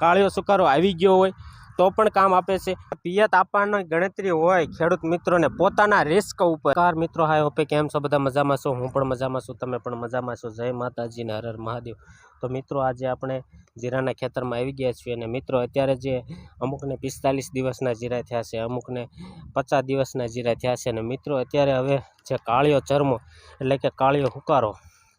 કાળિયો સુકારો આવી ગયો હોય, તો પણ કામ આપે છે. પિયત આપવાની ગણતરી હોય, ખેડૂત મિત્રોને પોતાના રિસ્ક ઉપર. કાર મિત્રો, હાય હોપે કેમ છો? બધા મજામાં છો? હું પણ મજામાં છું, તમે પણ મજામાં છો? જય માતાજીને હર હર મહાદેવ. તો મિત્રો, આજે આપણે જીરાના ખેતરમાં આવી ગયા છીએ અને મિત્રો, અત્યારે જે અમુકને પિસ્તાલીસ દિવસના જીરા થયા છે, અમુકને પચાસ દિવસના જીરા થયા છે અને મિત્રો, અત્યારે હવે જે કાળિયો ચરમો, એટલે કે કાળિયો હુકારો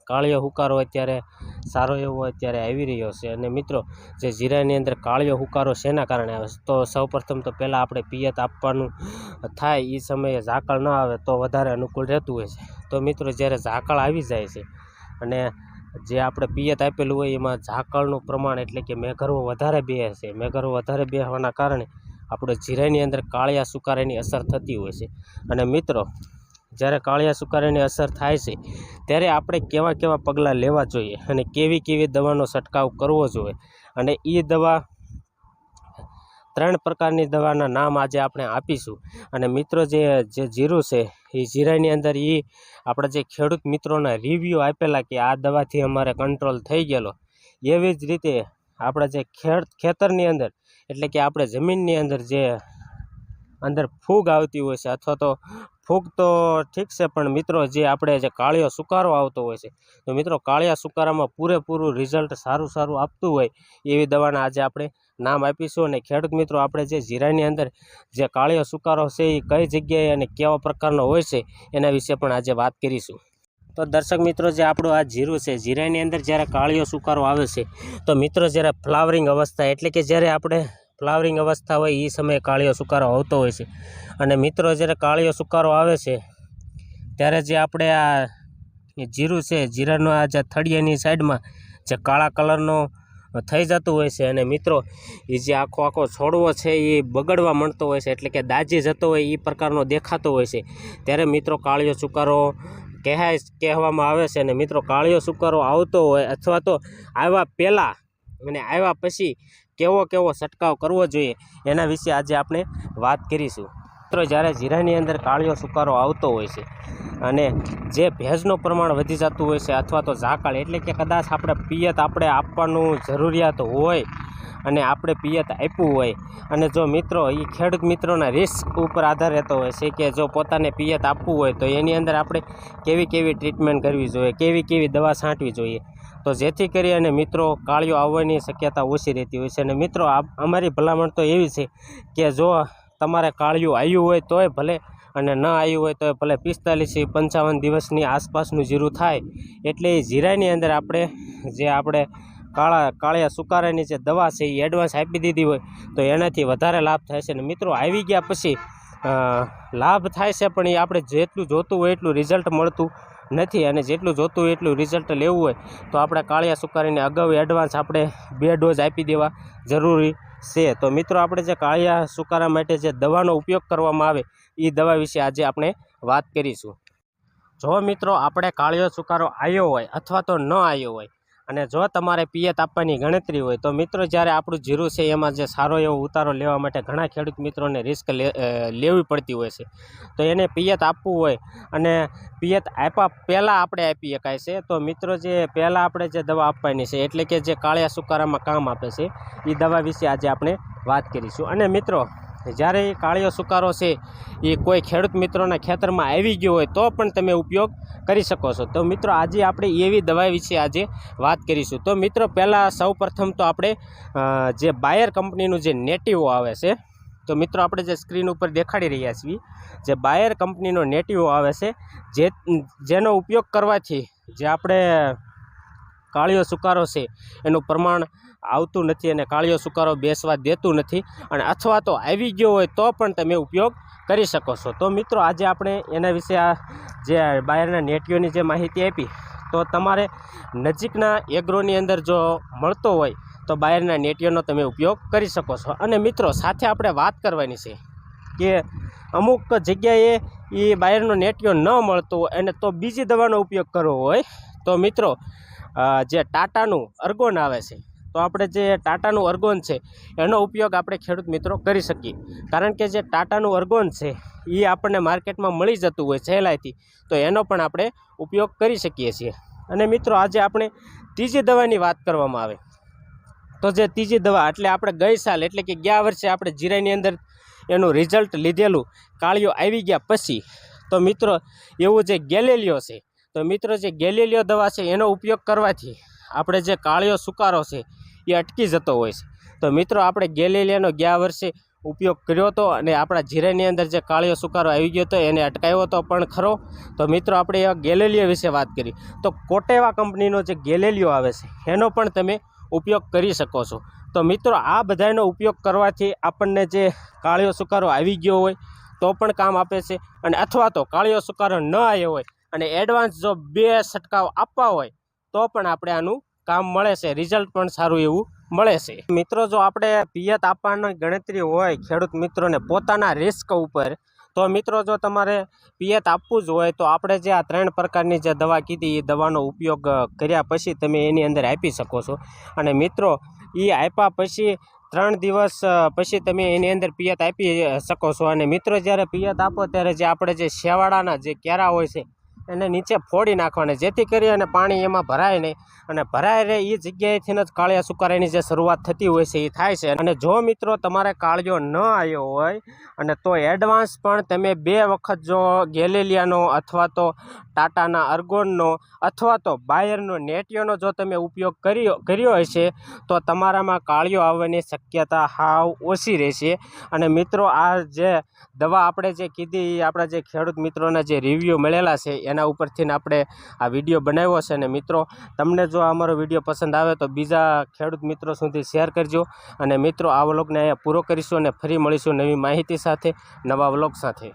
કાળિયો હુકારો અત્યારે સારો એવો અત્યારે આવી રહ્યો છે. અને મિત્રો, જે જીરાની અંદર કાળિયો હુકારો શેના કારણે આવે તો સૌપ્રથમ તો પહેલાં આપણે પિયત આપવાનું થાય એ સમયે ઝાકળ ન આવે તો વધારે અનુકૂળ રહેતું હોય છે. તો મિત્રો, જ્યારે ઝાકળ આવી જાય છે અને જે આપણે પિયત આપેલું હોય, એમાં ઝાકળનું પ્રમાણ એટલે કે મેઘરવો વધારે બે છે. મેઘરવો વધારે બેહવાના કારણે આપણે જીરાની અંદર કાળિયા સુકારાની અસર થતી હોય છે. અને મિત્રો જ્યારે કાળિયા સુકારાની અસર થાય છે, ત્યારે આપણે કેવા કેવા પગલાં લેવા જોઈએ અને કેવી કેવી દવાનો છંટકાવ કરવો જોઈએ? અને એ દવા, ત્રણ પ્રકારની દવાના નામ આજે આપણે આપીશું. અને મિત્રો જે જે જીરું છે એ જીરાની અંદર એ આપણા જે ખેડૂત મિત્રોના રિવ્યૂ આપેલા કે આ દવાથી અમારે કંટ્રોલ થઈ ગયેલો. એવી જ રીતે આપણા જે ખેતરની અંદર, એટલે કે આપણે જમીનની અંદર જે, અંદર ફૂગ આવતી હોય છે અથવા તો ફૂગ તો ઠીક છે, પણ મિત્રો જે આપણે જે કાળિયો સુકારો આવતો હોય છે, તો મિત્રો કાળિયા સુકારામાં પૂરેપૂરું રિઝલ્ટ સારું સારું આપતું હોય એવી દવાના આજે આપણે નામ આપીશું અને ખેડૂત મિત્રો આપણે જે જીરાની અંદર જે કાળિયો સુકારો છે એ કઈ જગ્યાએ અને કેવા પ્રકારનો હોય છે એના વિશે પણ આજે વાત કરીશું. તો દર્શક મિત્રો જે આપણું આ જીરું છે, જીરાની અંદર જ્યારે કાળિયો સુકારો આવે છે, તો મિત્રો જ્યારે ફ્લાવરિંગ અવસ્થા એટલે કે જ્યારે આપણે ફ્લાવરિંગ અવસ્થા હોય એ સમયે કાળિયો સુકારો આવતો હોય છે. અને મિત્રો, જ્યારે કાળિયો સુકારો આવે છે, ત્યારે જે આપણે આ જીરું છે, જીરાનો આ જે થળિયાની સાઈડમાં જે કાળા કલરનો થઈ જતું હોય છે અને મિત્રો એ જે આખો આખો છોડવો છે એ બગડવા માંડતો હોય છે, એટલે કે દાજી જતો હોય એ પ્રકારનો દેખાતો હોય છે. ત્યારે મિત્રો, કાળિયો સુકારો કહેવાય, કહેવામાં આવે છે અને મિત્રો, કાળિયો સુકારો આવતો હોય અથવા તો આવ્યા પહેલાં અને આવ્યા પછી કેવો કેવો છંટકાવ કરવો જોઈએ એના વિશે આજે આપણે વાત કરીશું. મિત્રો, જ્યારે જીરાની અંદર કાળિયો સુકારો આવતો હોય છે અને જે ભેજનું પ્રમાણ વધી જતું હોય છે અથવા તો ઝાકળ, એટલે કે કદાચ આપણે પિયત આપણે આપવાનું જરૂરિયાત હોય અને આપણે પિયત આપ્યું હોય અને જો મિત્રો એ ખેડૂત મિત્રોના રિસ્ક ઉપર આધાર રહેતો હોય છે કે જો પોતાને પિયત આપવું હોય તો એની અંદર આપણે કેવી કેવી ટ્રીટમેન્ટ કરવી જોઈએ, કેવી કેવી દવા છાંટવી જોઈએ તો જેથી કરી અને મિત્રો કાળિયો આવવાની શક્યતા ઓછી રહેતી હોય છે. અને મિત્રો અમારી ભલામણ તો એવી છે કે જો તમારે કાળિયું આવ્યું હોય તોય ભલે અને ન આવ્યું હોય તોય ભલે પિસ્તાલીસથી પંચાવન દિવસની આસપાસનું જીરું થાય, એટલે એ જીરાની અંદર આપણે જે આપણે કાળા, કાળિયા સુકારાની જે દવા છે એ એડવાન્સ આપી દીધી હોય તો એનાથી વધારે લાભ થાય છે. અને મિત્રો, આવી ગયા પછી લાભ થાય છે પણ એ આપણે જેટલું જોતું હોય એટલું રિઝલ્ટ મળતું નથી અને જેટલું જોતું હોય એટલું રિઝલ્ટ લેવું હોય તો આપણે કાળિયા સુકારીને અગાઉ એડવાન્સ આપણે બે ડોઝ આપી દેવા જરૂરી છે. તો મિત્રો, આપણે જે કાળિયા સુકારા માટે જે દવાનો ઉપયોગ કરવામાં આવે એ દવા વિશે આજે આપણે વાત કરીશું. જો મિત્રો, આપણે કાળિયો સુકારો આવ્યો હોય અથવા તો ન આવ્યો હોય અને જો તમારે પિયત આપવાની ગણતરી હોય, તો મિત્રો જ્યારે આપણું જીરું છે, એમાં જે સારો એવો ઉતારો લેવા માટે ઘણા ખેડૂત મિત્રોને રિસ્ક લેવી પડતી હોય છે. તો એને પિયત આપવું હોય અને પિયત આપ્યા પહેલાં આપણે આપી શકાય છે. તો મિત્રો જે પહેલાં આપણે જે દવા આપવાની છે, એટલે કે જે કાળિયા સુકારામાં કામ આપે છે એ દવા વિશે આજે આપણે વાત કરીશું. અને મિત્રો જ્યારે એ કાળિયો સુકારો છે, એ કોઈ ખેડૂત મિત્રોના ખેતરમાં આવી ગયો હોય તો પણ તમે ઉપયોગ કરી શકો છો. તો મિત્રો, આજે આપણે એવી દવા વિશે આજે વાત કરીશું. તો મિત્રો, પહેલાં સૌ તો આપણે જે બાયર કંપનીનું જે નેટિવો આવે છે, તો મિત્રો, આપણે જે સ્ક્રીન ઉપર દેખાડી રહ્યા છીએ, જે બાયર કંપનીનો નેટિવો આવે છે, જે, જેનો ઉપયોગ કરવાથી જે આપણે કાળિયો સુકારો છે, એનું પ્રમાણ આવતું નથી અને કાળિયો સુકારો બેસવા દેતું નથી અને અથવા તો આવી ગયો હોય તો પણ તમે ઉપયોગ કરી શકો છો. તો મિત્રો, આજે આપણે એના વિશે આ જે બાયરના નેટીઓની જે માહિતી આપી, તો તમારે નજીકના એગ્રોની અંદર જો મળતો હોય, તો બાયરના નેટીઓનો તમે ઉપયોગ કરી શકો છો. અને મિત્રો, સાથે આપણે વાત કરવાની છે કે અમુક જગ્યાએ એ બાયરનો નેટીઓ ન મળતો હોય અને તો બીજી દવાનો ઉપયોગ કરવો હોય, તો મિત્રો જે ટાટાનું અર્ગોન આવે છે તો આપણે જે ટાટાનું અર્ગોન છે, એનો ઉપયોગ આપણે ખેડૂત મિત્રો કરી શકીએ. કારણ કે જે ટાટાનું અર્ગોન છે એ આપણને માર્કેટમાં મળી જતું હોય સહેલાઈથી, તો એનો પણ આપણે ઉપયોગ કરી શકીએ છીએ. અને મિત્રો, આજે આપણે ત્રીજી દવાની વાત કરવામાં આવે. તો જે ત્રીજી દવા, એટલે આપણે ગઈ સાલ, એટલે કે ગયા વર્ષે આપણે જીરાની અંદર એનું રિઝલ્ટ લીધેલું કાળીઓ આવી ગયા પછી, તો મિત્રો, એવું જે ગેલેલિયો છે, તો મિત્રો, જે ગેલેલિયો દવા છે, એનો ઉપયોગ કરવાથી આપણે જે કાળિયો સુકારો છે, એ અટકી જતો હોય છે. તો મિત્રો, આપણે ગેલેલિયાનો ગયા વર્ષે ઉપયોગ કર્યો હતો અને આપણા જીરેની અંદર જે કાળિયો સુકારો આવી ગયો હતો, એને અટકાવ્યો હતો પણ ખરો. તો મિત્રો, આપણે એ ગેલેલિયો વિશે વાત કરી. તો કોટેવા કંપનીનો જે ગેલેલિયો આવે છે, એનો પણ તમે ઉપયોગ કરી શકો છો. તો મિત્રો, આ બધાનો ઉપયોગ કરવાથી આપણને જે કાળિયો સુકારો આવી ગયો હોય, તો પણ કામ આપે છે. અને અથવા તો કાળિયો સુકારો ન આવ્યો હોય અને એડવાન્સ જો બે છંટકાવ આપવા હોય તો પણ આપણે આનું કામ મળે છે. રિઝલ્ટ પણ સારું એવું મળે છે. મિત્રો, જો આપણે પિયત આપવાની ગણતરી હોય ખેડૂત મિત્રોને પોતાના રિસ્ક ઉપર, તો મિત્રો, જો તમારે પિયત આપવું જ હોય, તો આપણે જે આ ત્રણ પ્રકારની જે દવા કીધી, એ દવાનો ઉપયોગ કર્યા પછી તમે એની અંદર આપી શકો છો. અને મિત્રો એ આપ્યા પછી ત્રણ દિવસ પછી તમે એની અંદર પિયત આપી શકો છો. અને મિત્રો, જ્યારે પિયત આપો, ત્યારે જે આપણે જે શેવાળાના જે કેરા હોય છે એને નીચે ફોડી નાખવાની, જેથી કરી અને પાણી એમાં ભરાય નહીં. અને ભરાય રહે એ જગ્યાએથી જ કાળિયા સુકારાની જે શરૂઆત થતી હોય છે એ થાય છે. અને જો મિત્રો તમારે કાળિયો ન આવ્યો હોય, અને તો એડવાન્સ પણ તમે બે વખત જો ગેલેલિયાનો અથવા તો ટાટાના અર્ગોનનો અથવા તો બાયરનો નેટિયોનો જો તમે ઉપયોગ કર્યો કર્યો હશે, તો તમારામાં કાળિયો આવવાની શક્યતા હાવ ઓછી રહેશે. અને મિત્રો આ જે દવા આપણે જે કીધી એ આપણા જે ખેડૂત મિત્રોના જે રિવ્યૂ મળેલા છે એના ઉપરથી આપણે આ વીડિયો બનાવ્યો છે અને મિત્રો, તમને જો અમારો વીડિયો પસંદ આવે તો બીજા ખેડૂત મિત્રો સુધી શેર કરજો અને મિત્રો, આ વ્લોગને અહીંયા પૂરો કરીશું અને ફરી મળીશું નવી માહિતી સાથે, નવા વ્લોગ સાથે.